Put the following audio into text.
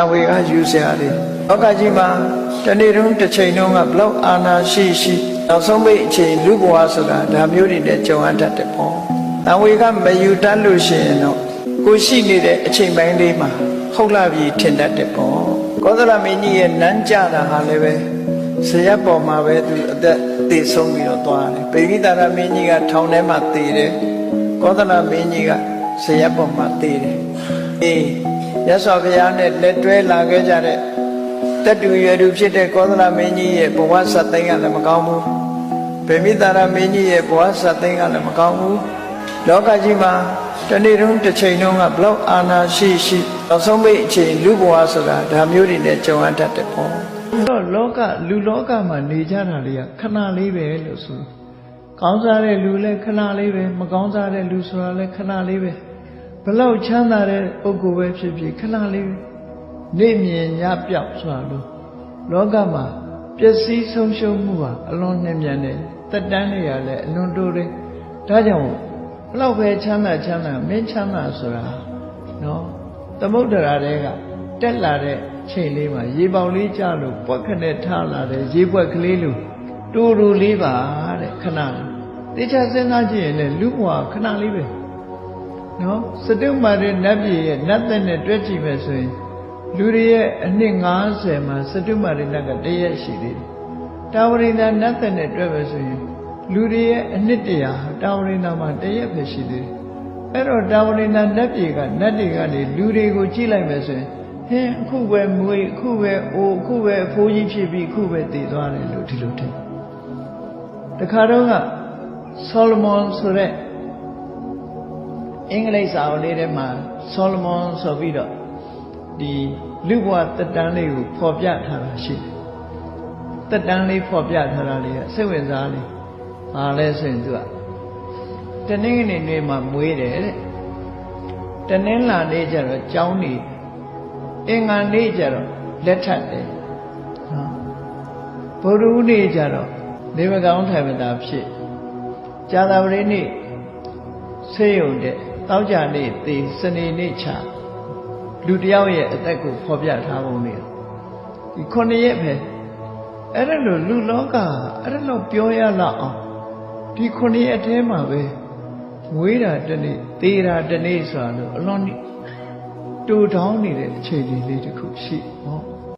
အဝေကယူစရာတွေလောကကြီးမှာတနေ့တုန်းတစ်ချိန်တုန်းကဘလောက်အာနာရှိရှိနောက်ဆုံးပိတ်အချိန်လူဘဝဆိုတာဒါမျိုးတွေနဲ့ကြုံရတတ်တယ်ပေါ့အဝေကမယူတတ်လို့ရှိရင်တော့ကိုရှိနေတဲ့အချိန်ပိုင်းလေးမှာဟုတ်လာပြီထင်တတ်တယ်ပေါ့ကောသလမင်းကြီးရဲ့နန်းကြတာဟာလည်းပဲဇရက်ပေါ်မှာပဲသူအသက်သေဆုံးပြီးတော့သွားတယ်ပေကိတာရမင်းကြီးကထောင်ထဲမှာသေတယ်ကောသလမင်းကြီးကဇရက်ပေါ်မှာသေတယ်အေး ရသော်ဘုရားနဲ့လက်တွဲလာခဲ့ကြတဲ့တတူရွယ်သူဖြစ်တဲ့ကောသလမင်းကြီးရဲ့ဘဝဆက်သိမ်းကလည်းမကောင်းဘူးဗေမိတာရမင်းကြီးရဲ့ဘဝဆက်သိမ်းကလည်းမကောင်းဘူးလောကကြီးမှာတနေ့တုန်းတစ်ချိန်တုန်းကဘလောက်အာနာရှိရှိနောက်ဆုံးပိတ်အချိန်လူဘဝဆိုတာဒါမျိုးတွေနဲ့ကြုံရတတ်တယ်ပေါ့တော့လောကလူလောကမှာနေကြတာတွေကခဏလေးပဲလို့ဆိုကောင်းစားတဲ့လူလည်းခဏလေးပဲမကောင်းစားတဲ့လူဆိုတာလည်းခဏလေးပဲ ဘလောက်ချမ်းသာတဲ့ပုဂ္ဂိုလ်ပဲဖြစ်ဖြစ်ခဏလေးပဲနေမြင်ညပြောက်ဆိုတာလို့လောကမှာပျက်စီးဆုံးရှုံးမှုဟာအလွန်နှင်းမြန်တယ်တက်တန်းတွေကလည်းအလွန်တိုးတယ်ဒါကြောင့်ဘလောက်ပဲချမ်းသာချမ်းသာမင်းချမ်းသာဆိုတာနော်သမုဒ္ဒရာတွေကတက်လာတဲ့ချိန်လေးမှာရေပေါင်လေးကျလို့ပွက်ခနဲ့ထားလာတဲ့ရေပွက်ကလေးလိုတူတူလေးပါတဲ့ခဏလေးတေချာစဉ်းစားကြည့်ရင်လည်းလူဘဝခဏလေးပဲ နော်စတုမာရနတ်ပြည်ရဲ့နတ်သက်နဲ့တွဲကြည့်မယ်ဆိုရင်လူတွေရဲ့အနှစ်90မှာစတုမာရနတ်ကတရက်ရှိသေးတယ်တာဝရိန္ဒနတ်သက်နဲ့တွဲမယ်ဆိုရင်လူတွေရဲ့အနှစ်တရာတာဝရိန္ဒမှာတရက်ပဲရှိသေးတယ်အဲ့တော့တာဝရိန္ဒနတ်ပြည်ကနတ်တွေကနေလူတွေကိုကြည့်လိုက်မယ်ဆိုရင်ဟင်းအခုပဲမွေးအခုပဲအိုးအခုပဲအဖိုးကြီးဖြစ်ပြီးအခုပဲတည်သွားတယ်လို့ဒီလိုထင်တခါတော့ကဆောလမွန်ဆိုတဲ့ အင်္ဂလိပ်စာအုပ်လေးထဲမှာဆောလမွန်ဆိုပြီးတော့ဒီလူဘဝတက်တန်းလေးကိုဖော်ပြထားတာရှိတယ်တက်တန်းလေးဖော်ပြထားတာလေးကစိတ်ဝင်စားလေးဘာလဲဆိုရင်သူကတနင်္ဂနွေနေ့မှာမွေးတယ်တဲ့တနင်္လာနေ့ကျတော့ကျောင်းနေအင်္ဂါနေ့ကျတော့လက်ထပ်တယ်နော်ဗုဒ္ဓဦးနေ့ကျတော့နေမကောင်းထိုင်မတာဖြစ်ကြာသပတေးနေ့ဆေးရုံတဲ့ တောက်ကြနေ့သေစနေနေ့ချလူတယောက်ရဲ့အသက်ကိုဖော်ပြထားပုံနေဒီခုနှစ်ရက်ပဲအဲ့ဒါလို့လူလောကအဲ့ဒါလို့ပြောရလောက်အောင်ဒီခုနှစ်ရက်ထဲမှာပဲဝေးတာတစ်နေ့သေတာတစ်နေ့ဆိုတာလို့အလွန်တူတောင်းနေတဲ့အချိန်လေးတစ်ခုရှိဟော